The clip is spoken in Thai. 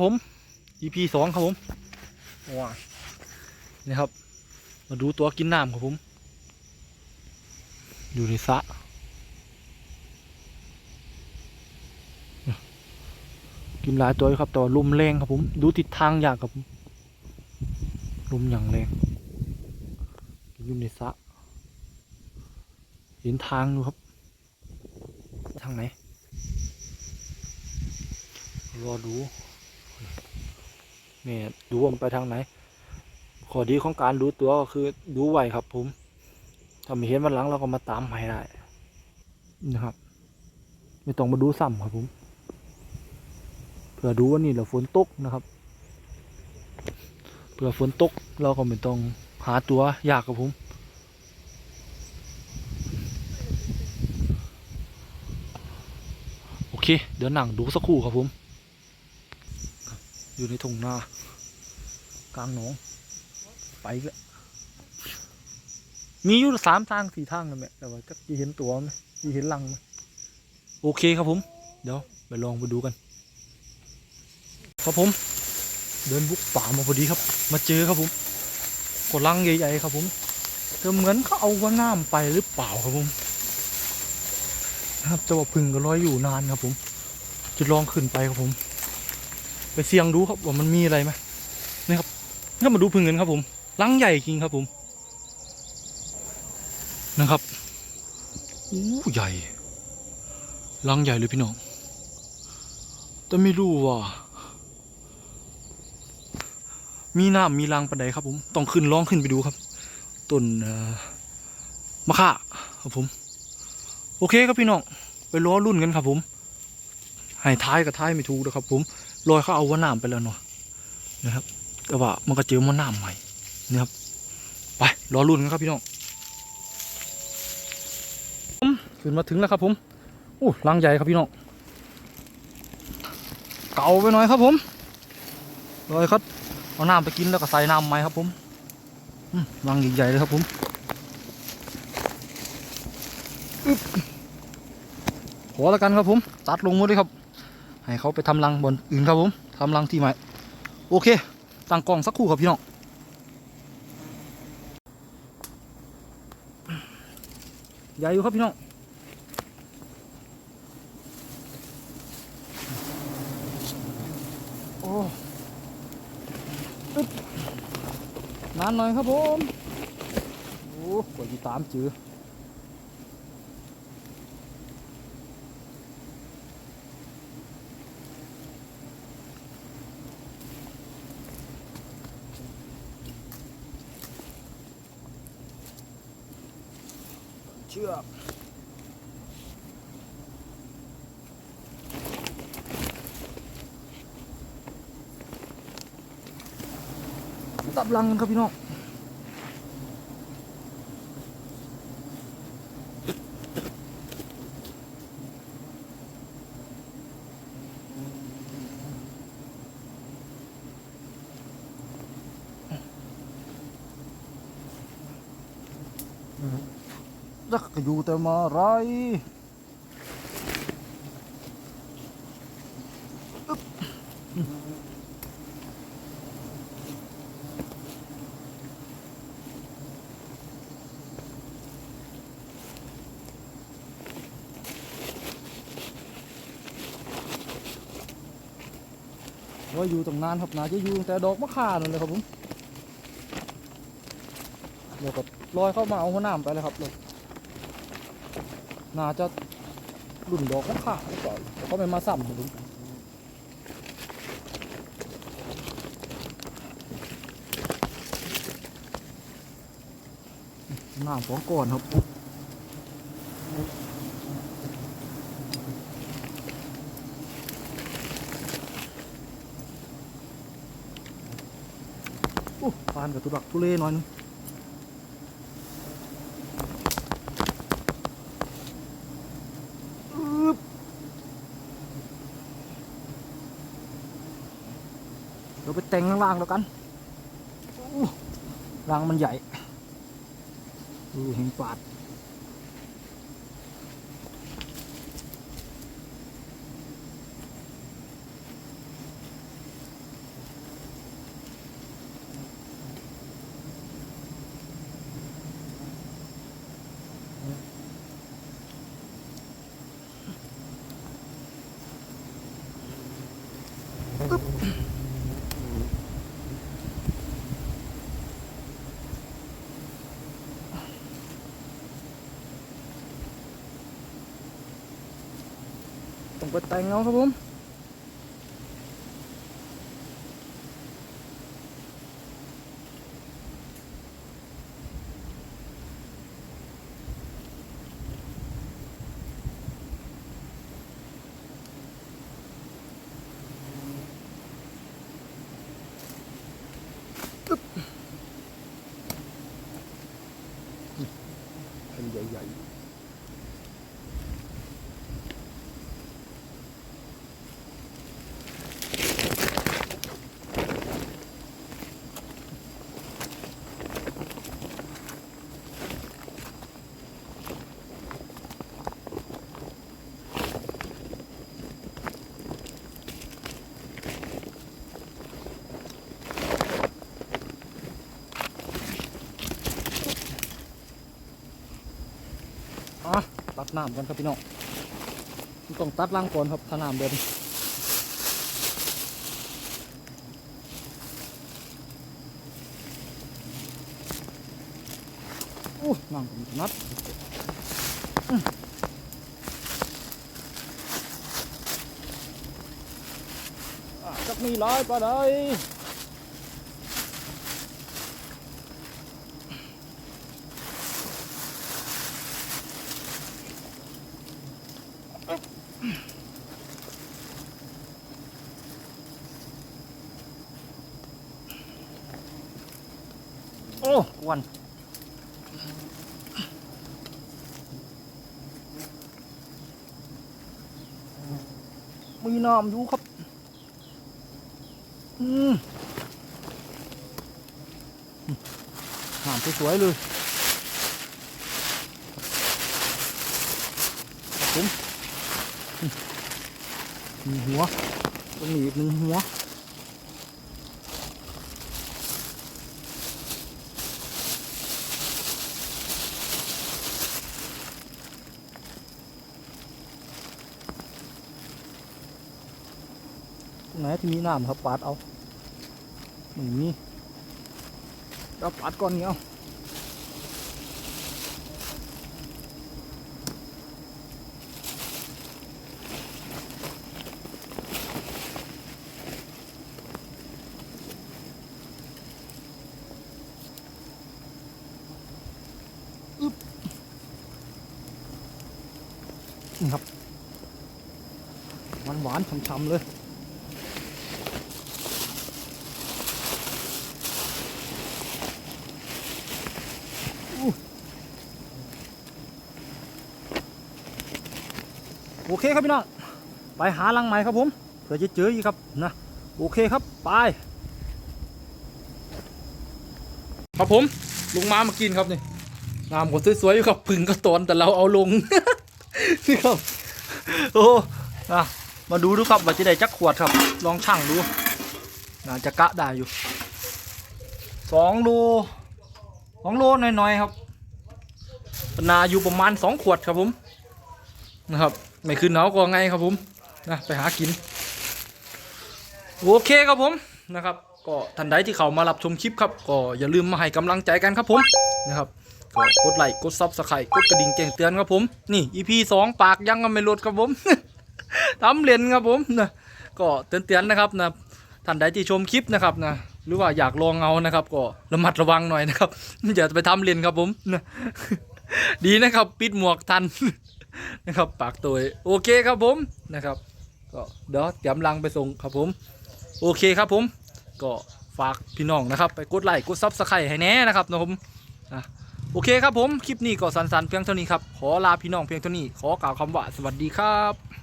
ผม EP สองครับผมว้านี่ครับ มาดูตัวกินน้ำครับผม อยู่ในสระกินหลายตัวอยู่ครับแต่ว่าลมแรงครับผม ดูทิศทางยากครับผมลมอย่างแรงอยู่ในสระเห็นทางอยู่ครับ ทางไหน รอดูเนี่ดูว่ามันไปทางไหน ข้อดีของการดูตัวก็คือดูไวครับผม ถ้าม่เห็นวันหลังเราก็มาตามให้ได้นะครับ ไม่ต้องมาดูซ้ำครับผมเผื่อดูว่านี่เราฝนตกนะครับเผื่อฝนตกเราก็ไม่ต้องหาตัวยากครับผมโอเค เดี๋ยวหนังดูสักครู่ครับผม อยู่ในทุ่งนากลางหนองไปอีกแล้วมีอยู่สามทางสี่ทางนั่นแหละแต่ว่าจะเห็นตัวไหมจะเห็นลังไหมโอเคครับผม เดี๋ยวไปลองไปดูกัน ครับผม เดินบุกป่ามาพอดีครับ มาเจอครับผมกดลังใหญ่ๆครับผมเธอเหมือนเขาเอาว่าน้ำไปหรือเปล่าครับผมนะครับแต่ว่าพึ่งก็ลอยอยู่นานครับผม จะลองขึ้นไปครับผม ไปเสี่ยงดูครับว่ามันมีอะไรไหมนี่ครับนี่มาดูพึ่งกันครับผมลังใหญ่จริงครับผม นะครับอู้ใหญ่ลังใหญ่เลยพี่น้องแต่ไม่รู้ว่า มีน้ำมีรังปันใดครับ ผมต้องขึ้นลองขึ้นไปดูครับต้นมะข่าครับผม โอเคครับพี่น้องไปล้อรุ่นกันครับผม ให้ท้ายกับท้ายไม่ถูกนะครับ ผมลอยเขาเอาว่าน้ำไปแล้วเนาะนะครับ แต่ว่ามันก็เจอว่าน้ำใหม่นะครับไปรอรุ่นกันครับพี่น้องขึ้นมาถึงแล้วครับ ผมโอ้ลังใหญ่ครับพี่น้องเก่าไปหน่อยครับผมลอยครับเอาน้ำไปกินแล้วก็ใส่น้ำใหม่ครับ ผมลังใหญ่ๆเลยครับผมอึ๊บขอแล้วกันครับผมตัดลงหมดเลยครับ ให้เขาไปทำรังบนอื่นครับผมทำรังที่ใหม่โอเคตั้งกล้องสักครู่ครับพี่น้องใหญ่อยู่ครับพี่น้องโอ้นานหน่อยครับผมโอ้กว่าจะตามเจอ เชือกตับลังกันครับพี่น้อง จักอยู่แต่มาไรว่าอยู่ตรงนานครับนาจะอยู่แต่ดอกมะข่านั่นเลยครับผมเดี๋ยวก็ลอยเข้ามาเอาหัวหน้ำไปเลยครับเลย น่าจะรุ่นดอกมะข่าหรือเปล่าแต่เขาไม่มาซ้ำผมน้ำสองก้อนครับโอ้ปานกับตุลักทุเลหน่อยนึง เราไปเต็งข้างล่างแล้วกันล่างมันใหญ่ดูเห็นปาดปึ๊บ ต้องไปแต่งเงาครับผม น้ำกันครับพี่น้องต้องตัดล่างก่อนครับถ้าน้ำเดินโอ้น้ำผมนัดอื้ออะจักมีร้อยปลา โอ้วันมีน้ำอยู่ครับ อืมน้ำสวยๆเลยผม มีหัวต้องมีอีกหนึ่งหัวตรงไหนที่มีน้ำครับปาดเอาหนึ่งนี่เราปาดก้อนนี้เอา นี่ครับหวานหวานๆช่ำๆเลยโอเคครับพี่น้องไปหาลังใหม่ครับผมเผื่อจะเจออีกครับนะโอเคครับไปครับผมลุงมามากินครับนี่งามกว่าสวยๆอยู่ครับพึ่งก็ตอนแต่เราเอาลง นี่ครับ โอ้อะมาดูดูครับว่าจะได้จักขวดครับ ลองชั่งดูน่าจะกะได้อยู่สองโลสองโลน่อยๆครับนาอยู่ประมาณสองขวดครับผมนะครับไม่ขึ้นหนาวก็ไงครับผมนะไปหากิน โอเคครับผมนะครับ ก็ท่านใดที่เขามารับชมคลิปครับ ก็อย่าลืมมาให้กำลังใจกันครับผมนะครับ ก็กดไลค์กดซับสไครต์กดกระดิ่งแจ้งเตือนครับผม นี่ EP สองปากยังก็ไม่ลดครับผมทำเหรียนครับผมนะก็เตือนๆนะครับนะท่านใดที่ชมคลิปนะครับนะหรือว่าอยากลองเอานะครับ ก็ระมัดระวังหน่อยนะครับอย่าไปทำเหรียนครับผมนะดีนะครับ ปิดหมวกทันนะครับ ปากตัวโอเคครับผมนะครับ ก็เดี๋ยวเตรียมลังไปส่งครับผม โอเคครับผม ก็ฝากพี่น้องนะครับ ไปกดไลค์กดซับสไครต์ให้แน่นะครับนะผมอะ โอเคครับผม คลิปนี้ก็สั้นๆเพียงเท่านี้ครับ ขอลาพี่น้องเพียงเท่านี้ ขอกล่าวคำว่าสวัสดีครับ